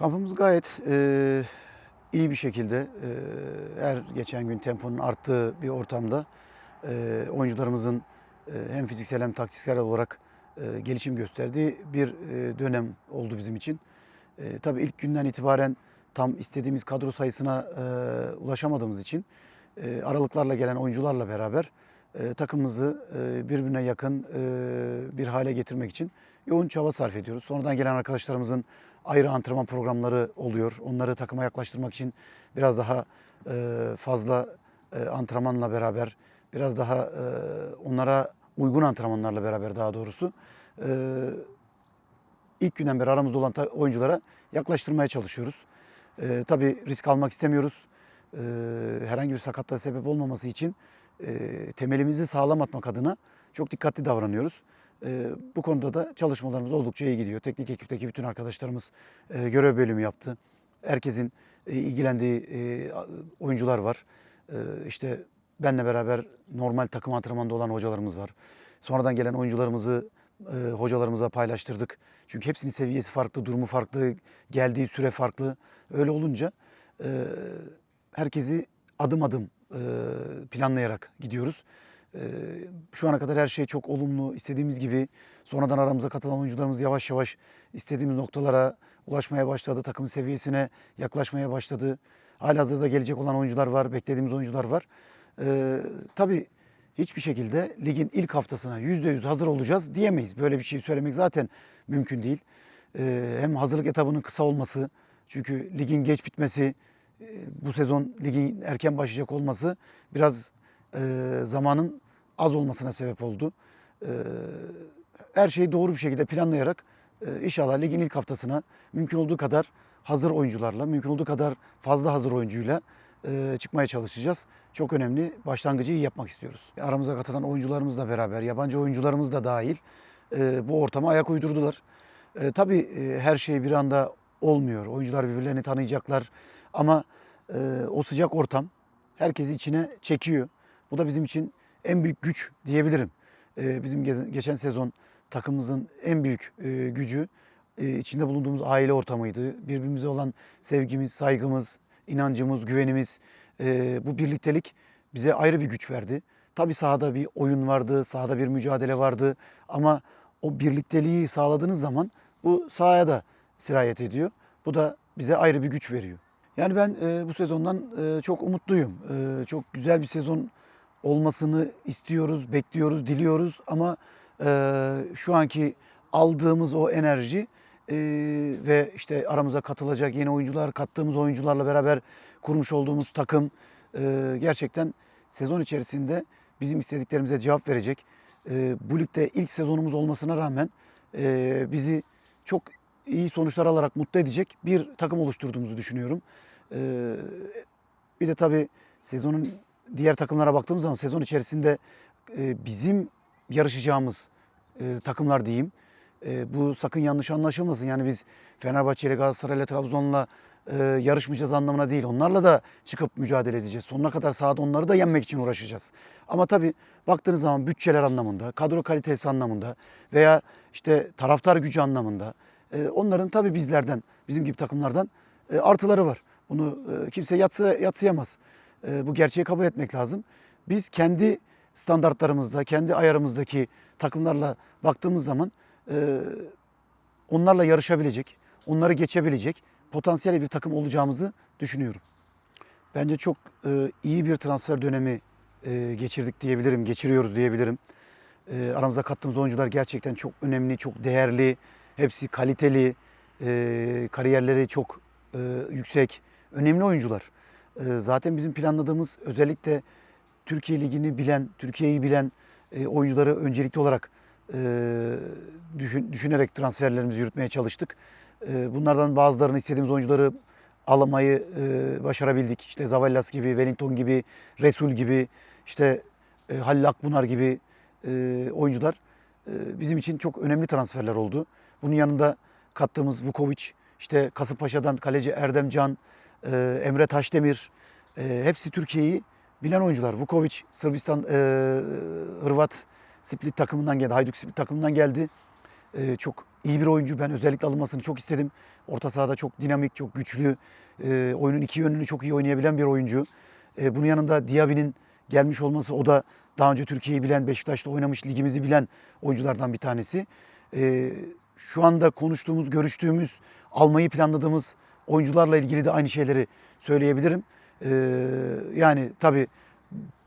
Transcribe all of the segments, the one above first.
Kampımız gayet e, iyi bir şekilde e, her geçen gün temponun arttığı bir ortamda e, oyuncularımızın e, hem fiziksel hem taktiksel olarak e, gelişim gösterdiği bir e, dönem oldu bizim için. E, tabii ilk günden itibaren tam istediğimiz kadro sayısına e, ulaşamadığımız için e, aralıklarla gelen oyuncularla beraber e, takımımızı e, birbirine yakın e, bir hale getirmek için yoğun çaba sarf ediyoruz. Sonradan gelen arkadaşlarımızın ayrı antrenman programları oluyor. Onları takıma yaklaştırmak için biraz daha e, fazla e, antrenmanla beraber, biraz daha e, onlara uygun antrenmanlarla beraber daha doğrusu ilk günden beri aramızda olan oyunculara yaklaştırmaya çalışıyoruz. E, tabii risk almak istemiyoruz. Herhangi bir sakatlığa sebep olmaması için temelimizi sağlam atmak adına çok dikkatli davranıyoruz. E, bu konuda da çalışmalarımız oldukça iyi gidiyor. Teknik ekipteki bütün arkadaşlarımız e, görev bölümü yaptı. Herkesin e, ilgilendiği e, oyuncular var. E, işte benle beraber normal takım antrenmanında olan hocalarımız var. Sonradan gelen oyuncularımızı e, hocalarımıza paylaştırdık. Çünkü hepsinin seviyesi farklı, durumu farklı, geldiği süre farklı. Öyle olunca herkesi adım adım planlayarak gidiyoruz. E, şu ana kadar her şey çok olumlu, istediğimiz gibi. Sonradan aramıza katılan oyuncularımız yavaş yavaş istediğimiz noktalara ulaşmaya başladı. Takımın seviyesine yaklaşmaya başladı. Halihazırda gelecek olan oyuncular var, beklediğimiz oyuncular var. E, tabii hiçbir şekilde ligin ilk haftasına %100 hazır olacağız diyemeyiz. Böyle bir şey söylemek zaten mümkün değil. E, hem hazırlık etabının kısa olması, çünkü ligin geç bitmesi, e, bu sezon ligin erken başlayacak olması biraz e, zamanın az olmasına sebep oldu. E, her şeyi doğru bir şekilde planlayarak e, inşallah ligin ilk haftasına mümkün olduğu kadar hazır oyuncularla, mümkün olduğu kadar fazla hazır oyuncuyla e, çıkmaya çalışacağız. Çok önemli. Başlangıcı iyi yapmak istiyoruz. Aramıza katılan oyuncularımızla beraber, yabancı oyuncularımız da dahil e, bu ortama ayak uydurdular. E, tabii e, her şey bir anda olmuyor. Oyuncular birbirlerini tanıyacaklar. Ama e, o sıcak ortam herkesi içine çekiyor. Bu da bizim için en büyük güç diyebilirim. E, bizim geçen sezon takımımızın en büyük e, gücü e, içinde bulunduğumuz aile ortamıydı. Birbirimize olan sevgimiz, saygımız, inancımız, güvenimiz, e, bu birliktelik bize ayrı bir güç verdi. Tabii sahada bir oyun vardı, sahada bir mücadele vardı ama o birlikteliği sağladığınız zaman bu sahaya da sirayet ediyor. Bu da bize ayrı bir güç veriyor. Yani ben bu sezondan çok umutluyum. Çok güzel bir sezon olmasını istiyoruz, bekliyoruz, diliyoruz ama e, şu anki aldığımız o enerji e, ve işte aramıza katılacak yeni oyuncular, kattığımız oyuncularla beraber kurmuş olduğumuz takım e, gerçekten sezon içerisinde bizim istediklerimize cevap verecek. E, bu ligde ilk sezonumuz olmasına rağmen e, bizi çok iyi sonuçlar alarak mutlu edecek bir takım oluşturduğumuzu düşünüyorum. E, bir de tabii sezonun diğer takımlara baktığımız zaman sezon içerisinde e, bizim yarışacağımız e, takımlar diyeyim. E, bu sakın yanlış anlaşılmasın. Yani biz Fenerbahçe ile Galatasaray ile Trabzon'la yarışmayacağız anlamına değil. Onlarla da çıkıp mücadele edeceğiz. Sonuna kadar sahada onları da yenmek için uğraşacağız. Ama tabii baktığınız zaman bütçeler anlamında, kadro kalitesi anlamında veya işte taraftar gücü anlamında onların tabii bizlerden, bizim gibi takımlardan artıları var. Bunu kimse yatsı, yatsıyamaz. E, bu gerçeği kabul etmek lazım. Biz kendi standartlarımızda, kendi ayarımızdaki takımlarla baktığımız zaman e, onlarla yarışabilecek, onları geçebilecek potansiyel bir takım olacağımızı düşünüyorum. Bence çok e, iyi bir transfer dönemi e, geçirdik diyebilirim, geçiriyoruz diyebilirim. E, aramıza kattığımız oyuncular gerçekten çok önemli, çok değerli, hepsi kaliteli, e, kariyerleri çok e, yüksek, önemli oyuncular. E, zaten bizim planladığımız özellikle Türkiye Ligi'ni bilen, Türkiye'yi bilen e, oyuncuları öncelikli olarak e, düşün- düşünerek transferlerimizi yürütmeye çalıştık. E, bunlardan bazılarını istediğimiz oyuncuları alamayı başarabildik. İşte Zavallas gibi, Wellington gibi, Resul gibi, işte Halil Akbunar gibi oyuncular bizim için çok önemli transferler oldu. Bunun yanında kattığımız Vukovic, işte Kasımpaşa'dan kaleci Erdem Can, e, Emre Taşdemir, e, hepsi Türkiye'yi bilen oyuncular. Vukovic Sırbistan, e, Hırvat Split takımından geldi, Hajduk Split takımından geldi. çok iyi bir oyuncu. Ben özellikle alınmasını çok istedim. Orta sahada çok dinamik, çok güçlü, oyunun iki yönünü çok iyi oynayabilen bir oyuncu. E, bunun yanında Diaby'nin gelmiş olması o da daha önce Türkiye'yi bilen, Beşiktaş'ta oynamış, ligimizi bilen oyunculardan bir tanesi. Şu anda konuştuğumuz, görüştüğümüz, almayı planladığımız oyuncularla ilgili de aynı şeyleri söyleyebilirim. E, yani tabii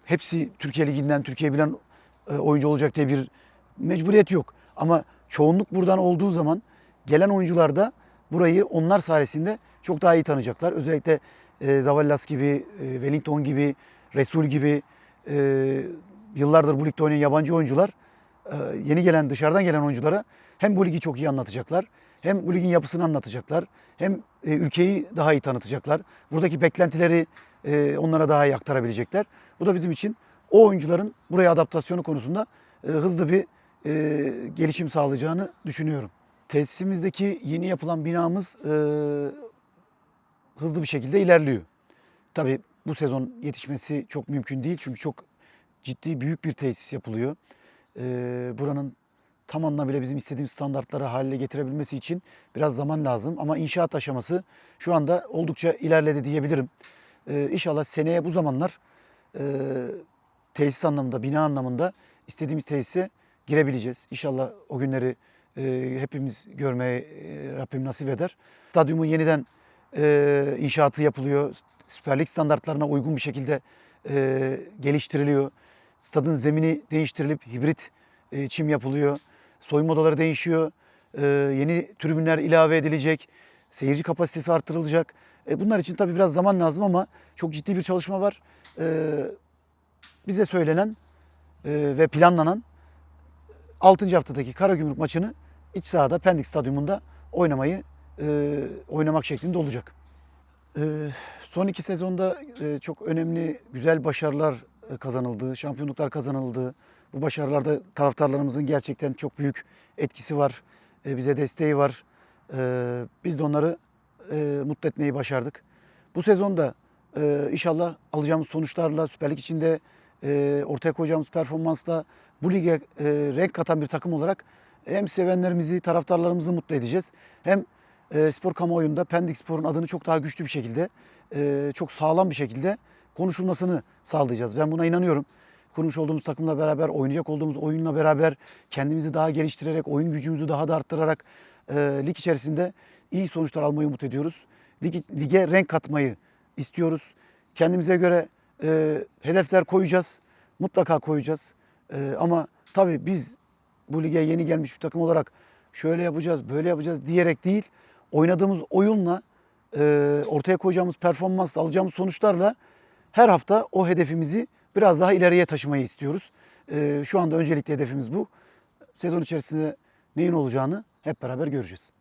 hepsi Türkiye Ligi'nden Türkiye bilen e, oyuncu olacak diye bir mecburiyet yok. Ama çoğunluk buradan olduğu zaman gelen oyuncular da burayı onlar sayesinde çok daha iyi tanıyacaklar. Özellikle e, Zavallas gibi, e, Wellington gibi, Resul gibi e, yıllardır bu ligde oynayan yabancı oyuncular yeni gelen dışarıdan gelen oyunculara hem bu ligi çok iyi anlatacaklar, hem bu ligin yapısını anlatacaklar, hem e, ülkeyi daha iyi tanıtacaklar. Buradaki beklentileri e, onlara daha iyi aktarabilecekler. Bu da bizim için o oyuncuların buraya adaptasyonu konusunda e, hızlı bir gelişim sağlayacağını düşünüyorum. Tesisimizdeki yeni yapılan binamız hızlı bir şekilde ilerliyor. Tabii bu sezon yetişmesi çok mümkün değil çünkü çok ciddi büyük bir tesis yapılıyor. Buranın tam anlamıyla bizim istediğimiz standartları haline getirebilmesi için biraz zaman lazım. Ama inşaat aşaması şu anda oldukça ilerledi diyebilirim. E, inşallah seneye bu zamanlar e, tesis anlamında, bina anlamında istediğimiz tesise girebileceğiz. İnşallah o günleri e, hepimiz görmeye e, Rabbim nasip eder. Stadyumun yeniden e, inşaatı yapılıyor. Süper Lig standartlarına uygun bir şekilde e, geliştiriliyor. Stadın zemini değiştirilip hibrit e, çim yapılıyor. Soyunma odaları değişiyor. E, yeni tribünler ilave edilecek. Seyirci kapasitesi arttırılacak. E, bunlar için tabii biraz zaman lazım ama çok ciddi bir çalışma var. E, bize söylenen e, ve planlanan 6. haftadaki Karagümrük maçını iç sahada Pendik Stadyumunda oynamayı e, oynamak şeklinde olacak. E, son iki sezonda çok önemli güzel başarılar kazanıldı, şampiyonluklar kazanıldı. Bu başarılarda taraftarlarımızın gerçekten çok büyük etkisi var, e, bize desteği var. E, biz de onları e, mutlu etmeyi başardık. Bu sezonda e, inşallah alacağımız sonuçlarla Süper Lig içinde e, ortaya koyacağımız performansla bu lige e, renk katan bir takım olarak hem sevenlerimizi, taraftarlarımızı mutlu edeceğiz. Hem e, spor kamuoyunda Pendik Spor'un adını çok daha güçlü bir şekilde, e, çok sağlam bir şekilde konuşulmasını sağlayacağız. Ben buna inanıyorum. Kurmuş olduğumuz takımla beraber, oynayacak olduğumuz oyunla beraber kendimizi daha geliştirerek, oyun gücümüzü daha da arttırarak e, lig içerisinde iyi sonuçlar almayı umut ediyoruz. Lig, lige renk katmayı istiyoruz. Kendimize göre e, hedefler koyacağız. Mutlaka koyacağız. E, ama tabii biz bu lige yeni gelmiş bir takım olarak şöyle yapacağız, böyle yapacağız diyerek değil, oynadığımız oyunla, e, ortaya koyacağımız performansla, alacağımız sonuçlarla her hafta o hedefimizi biraz daha ileriye taşımayı istiyoruz. E, şu anda öncelikli hedefimiz bu. Sezon içerisinde neyin olacağını hep beraber göreceğiz.